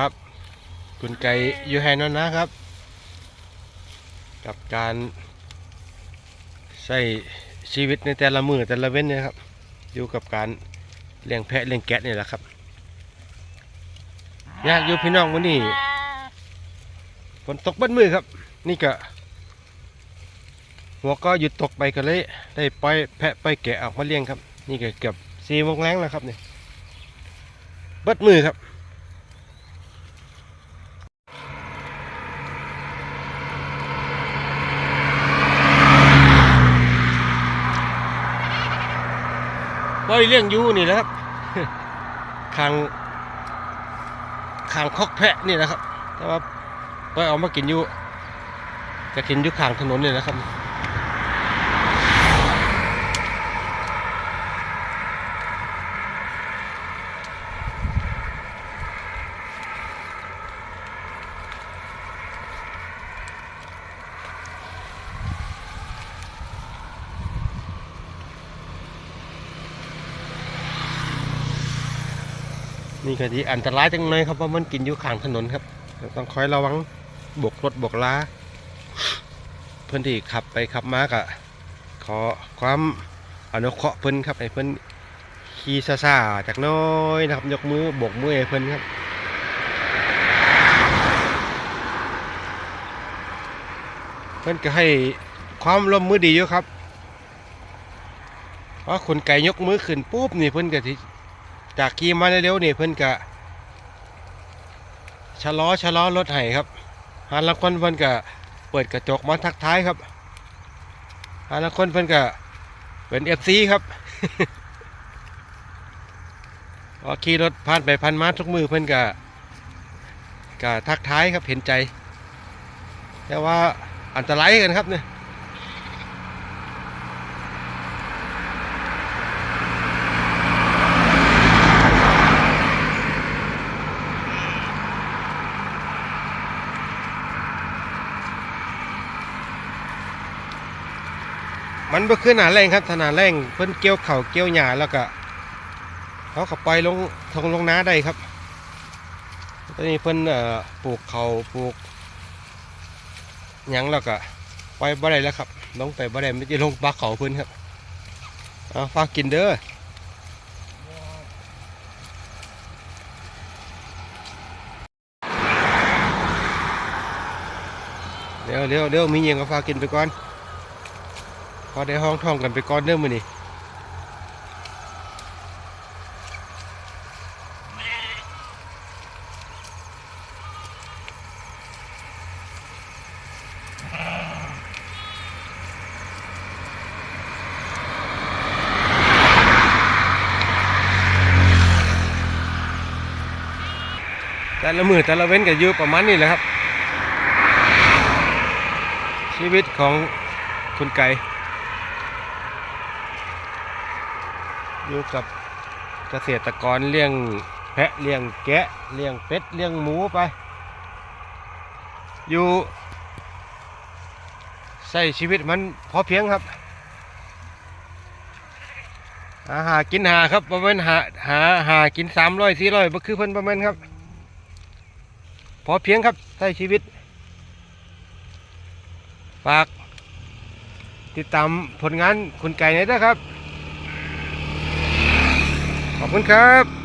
ครับคุณไก่อยู่ไฮนอนนะครับ กับการใช้ชีวิตในแต่ละมือแต่ละเว้นเนี่ยครับ อยู่กับการเลี้ยงแพะเลี้ยงแกะนี่แหละครับยากอยู่พี่น้องวันนี้ฝนตกบัดมือครับ นี่ก็หัวก็หยุดตกไปก็เลย ได้ปล่อยแพะปล่อยแกะออกมาเลี้ยงครับ นี่ก็เกือบสี่โมงแรงแล้วครับเนี่เบิดมือครับ ปล่อยเลี้ยงยู่นี่แหละครับคางคางคอกแพะนี่แหละครับแต่ว่าปเอามากินยู่จะกินยู่ขางถนนนี่นะครับ นี่ก็ที่อันตรายจังเลยครับเพราะมันกินอยู่ข้างถนนครับ ต้องคอยระวังบกรถบกล้า เพื่อนที่ขับไปขับมากะขอความอนุเคราะห์เพิ่อนครับให้เพิ่อนขี่ซ่าจากน้อยนะครับ ยกมือบกมือให้เพิ่อนครับเพิ่อนก็ให้ความร่วมมือดีอยู่ครับเพราะคนไก่ยกมือขึ้นปุ๊บนี่เพิ่อนก็ที่ จากขี่มาเร็วๆนี่เพิ่นกะชะลอชะลอรถให้ครับหาละคนเพิ่นกะเปิดกระจกมาทักท้ายครับหาละคนเพิ่นกะเป็นเอฟซีครับพอขี่รถผ่านไปผ่านมาทุกมือเพิ่นกะกะทักท้ายครับเห็นใจ แต่ว่าอันตรายกันครับเนี่ย มันบ่คือหนาแรงครับถ้านาแรงเพิ่นเกี่ยวเข่าเกี่ยวหญ้าแล้วก็เขาก็ปล่อยลงทงลงน้าได้ครับตอนนี้เพิ่นปลูกเขาปลูกหยังแล้วก็ปล่อยบ่ได้แล้วครับลงไปบ่ได้มันจะลงปลาเขาเพิ่นครับเอาฝากกินเด้อเดี๋ยวเดี๋ยวเดี๋ยวมีเงียงก็ฝากกินไปก่อน อได้ห้องท่องกันไปก่อนเด้อมื้อนี้แต่ละมือแต่ละเว้นก็อยู่ประมาณนี้แหละครับ ชีวิตของคุณไก่ อยู่กับเกษตรกรเลี้ยงแพะเลี้ยงแกะเลี้ยงเป็ดเลี้ยงหมูไป อยู่ใช้ชีวิตมันพอเพียงครับหาหากินหาครับประมาณหาหาหากินสามร้อยสี่ร้อยบ่คือเพิ่นประมาณครับ พอเพียงครับใช้ชีวิต ฝาก ติดตามผลงานคุณไก่หน่อยนะครับ ขอบคุณครับ